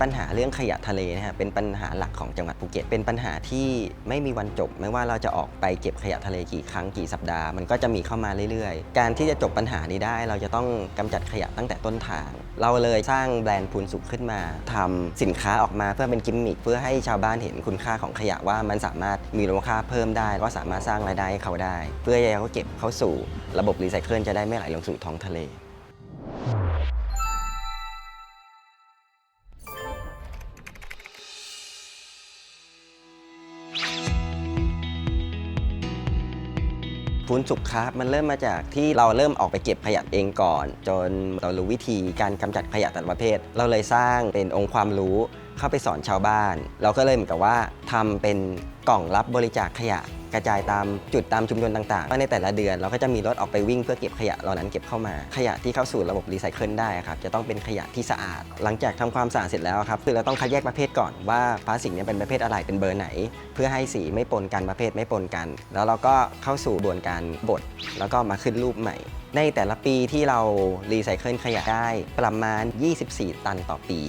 ปัญหาเรื่องขยะทะเลนะฮะเป็นปัญหาหลักของจังหวัดภูเก็ต เป็นปัญหาที่ไม่มีวันจบ ไม่ว่าเราจะออกไปเก็บขยะทะเลกี่ครั้งกี่สัปดาห์มันก็จะมีเข้ามาเรื่อยๆ การที่จะจบปัญหานี้ได้ เราจะต้องกำจัดขยะตั้งแต่ต้นทาง เราเลยสร้างแบรนด์พูนสุขขึ้นมาทำสินค้าออกมาเพื่อเป็นกิมมิคเพื่อให้ชาวบ้านเห็นคุณค่าของขยะว่ามันสามารถมีมูลค่าเพิ่มได้ก็สามารถสร้างรายได้ให้เขาได้ เพื่อให้เขาเก็บเข้าสู่ระบบรีไซเคิลจะได้ไม่ไหลลงสู่ท้องทะเล พูนสุขครับมันเริ่มมาจากที่เราเริ่มออกไปเก็บขยะเองก่อน จนเรารู้วิธีการกำจัดขยะแต่ละประเภท เราเลยสร้างเป็นองค์ความรู้ เข้าไปสอนชาวบ้าน เราก็เลยเหมือนกับว่าทำเป็นกล่องรับบริจาคขยะกระจายตามจุดตามชุมชนต่างๆว่าในแต่ละเดือนเราก็จะมีรถออกไปวิ่งเพื่อเก็บขยะเหล่านั้นเก็บเข้ามา ขยะที่เข้าสู่ระบบรีไซเคิลได้ครับ จะต้องเป็นขยะที่สะอาด หลังจากทำความสะอาดเสร็จแล้วครับ คือเราต้องคัดแยกประเภทก่อนว่าพลาสติกเนี่ยเป็นประเภทอะไรเป็นเบอร์ไหน เพื่อให้สีไม่ปนกันประเภทไม่ปนกัน แล้วเราก็เข้าสู่กระบวนการบดแล้วก็มาขึ้นรูปใหม่ ในแต่ละปีที่เรารีไซเคิลขยะได้ประมาณ 24 ตันต่อปี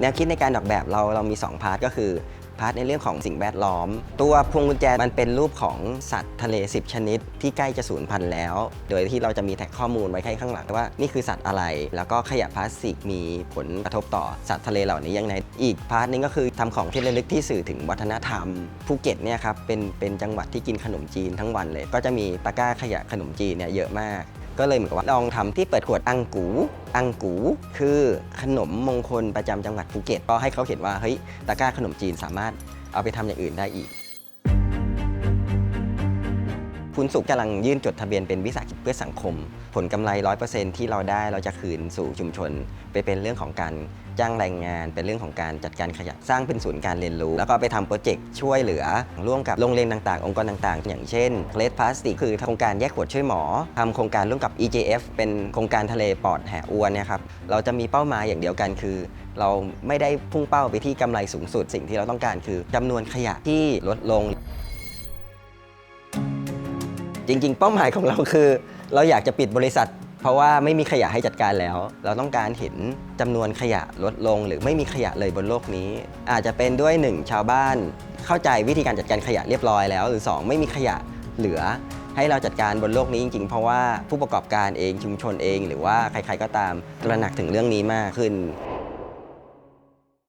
แนวคิดในการออกแบบเราเรามี 2 พาร์ทก็คือพาร์ทในเรื่องของสิ่งแวดล้อม ตัวพวงกุญแจมันเป็นรูปของสัตว์ทะเล 10 ชนิด ที่ใกล้จะสูญพันธุ์แล้ว โดยที่เราจะมีแท็กข้อมูลไว้ให้ข้างหลังว่านี่คือสัตว์อะไร แล้วก็ขยะพลาสติกมีผลกระทบต่อสัตว์ทะเลเหล่านี้ยังไงอีกพาร์ทนึงก็คือทำของที่ระลึกที่สื่อถึงวัฒนธรรมภูเก็ตเนี่ยครับเป็นเป็นจังหวัดที่กินขนมจีนทั้งวันเลย ก็จะมีตะกร้าขยะขนมจีนเนี่ยเยอะมาก ก็เลยเหมือนกับว่าลองทำที่เปิดขวดอังกู อังกู คือขนมมงคลประจำจังหวัดภูเก็ต ก็ให้เขาเห็นว่าเฮ้ยตะกร้าขนมจีนสามารถเอาไปทำอย่างอื่นได้อีก คุณสุขกำลังยื่นจดทะเบียนเป็นวิสาหกิจเพื่อสังคม ผลกำไร 100%ที่เราได้เราจะคืนสู่ชุมชน ไปเป็นเรื่องของการจ้างแรงงาน เป็นเรื่องของการจัดการขยะสร้างเป็นศูนย์การเรียนรู้ แล้วก็ไปทำโปรเจกต์ช่วยเหลือ ร่วมกับโรงเรียนต่างๆ องค์กรต่างๆ อย่างเช่นเลดพลาสติกคือโครงการแยกขวดช่วยหมอทำโครงการร่วมกับ EJF เป็นโครงการทะเลปลอดแห่อวนนะครับเราจะมีเป้าหมายอย่างเดียวกันคือ เราไม่ได้พุ่งเป้าไปที่กำไรสูงสุด สิ่งที่เราต้องการคือจำนวนขยะที่ลดลง จริง ๆ เป้าหมายของเราคือ เราอยากจะปิดบริษัท เพราะว่าไม่มีขยะให้จัดการแล้ว เราต้องการเห็นจำนวนขยะลดลง หรือไม่มีขยะเลยบนโลกนี้ อาจจะเป็นด้วยหนึ่งชาวบ้าน เข้าใจวิธีการจัดการขยะเรียบร้อยแล้ว หรือ2ไม่มีขยะเหลือ ให้เราจัดการบนโลกนี้จริงๆ เพราะว่าผู้ประกอบการเองชุมชนเอง หรือว่าใครๆก็ตามตระหนักถึงเรื่องนี้มากขึ้น